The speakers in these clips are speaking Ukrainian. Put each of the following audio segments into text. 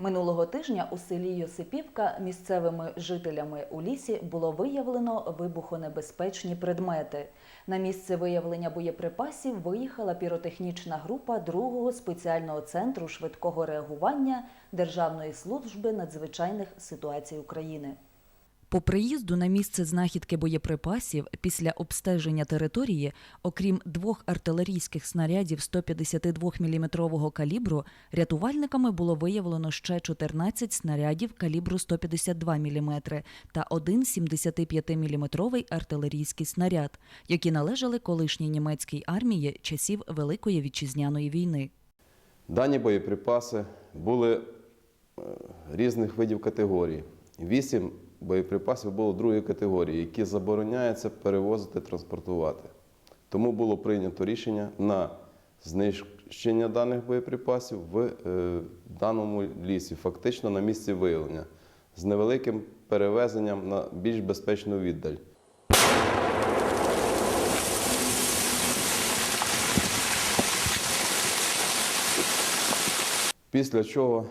Минулого тижня у селі Йосипівка місцевими жителями у лісі було виявлено вибухонебезпечні предмети. На місце виявлення боєприпасів виїхала піротехнічна група другого спеціального центру швидкого реагування Державної служби надзвичайних ситуацій України. По приїзду на місце знахідки боєприпасів після обстеження території, окрім двох артилерійських снарядів 152 мм калібру, рятувальниками було виявлено ще 14 снарядів калібру 152 мм та один 75 мм артилерійський снаряд, які належали колишній німецькій армії часів Великої вітчизняної війни. Дані боєприпаси були е, різних видів категорій. Вісім боєприпасів було другої категорії, які забороняється перевозити, транспортувати. Тому було прийнято рішення на знищення даних боєприпасів в е, даному лісі, фактично на місці виявлення, з невеликим перевезенням на більш безпечну віддаль. Після чого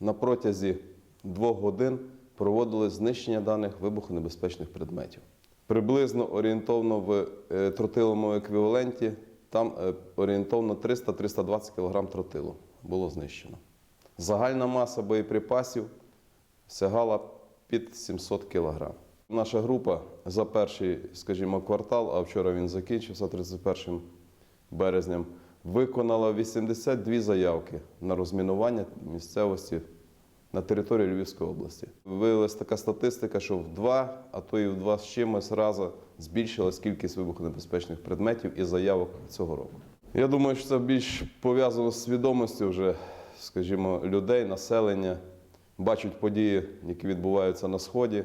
на протязі двох годин проводили знищення даних вибухонебезпечних предметів. Приблизно орієнтовно в е, тротиловому еквіваленті там е, орієнтовно 300-320 кг тротилу було знищено. Загальна маса боєприпасів сягала під 700 кг. Наша група за перший, скажімо, квартал, а вчора він закінчився 31 березням, виконала 82 заявки на розмінування місцевості на території Львівської області. Виявилася така статистика, що в два, а то і в два з чимось рази збільшилась кількість вибухонебезпечних предметів і заявок цього року. Я думаю, що це більш пов'язано з свідомістю вже, скажімо, людей, населення, бачать події, які відбуваються на сході,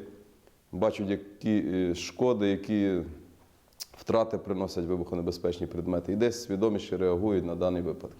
бачать, які е, шкоди, які втрати приносять вибухонебезпечні предмети, і десь свідоміше реагують на дані випадки.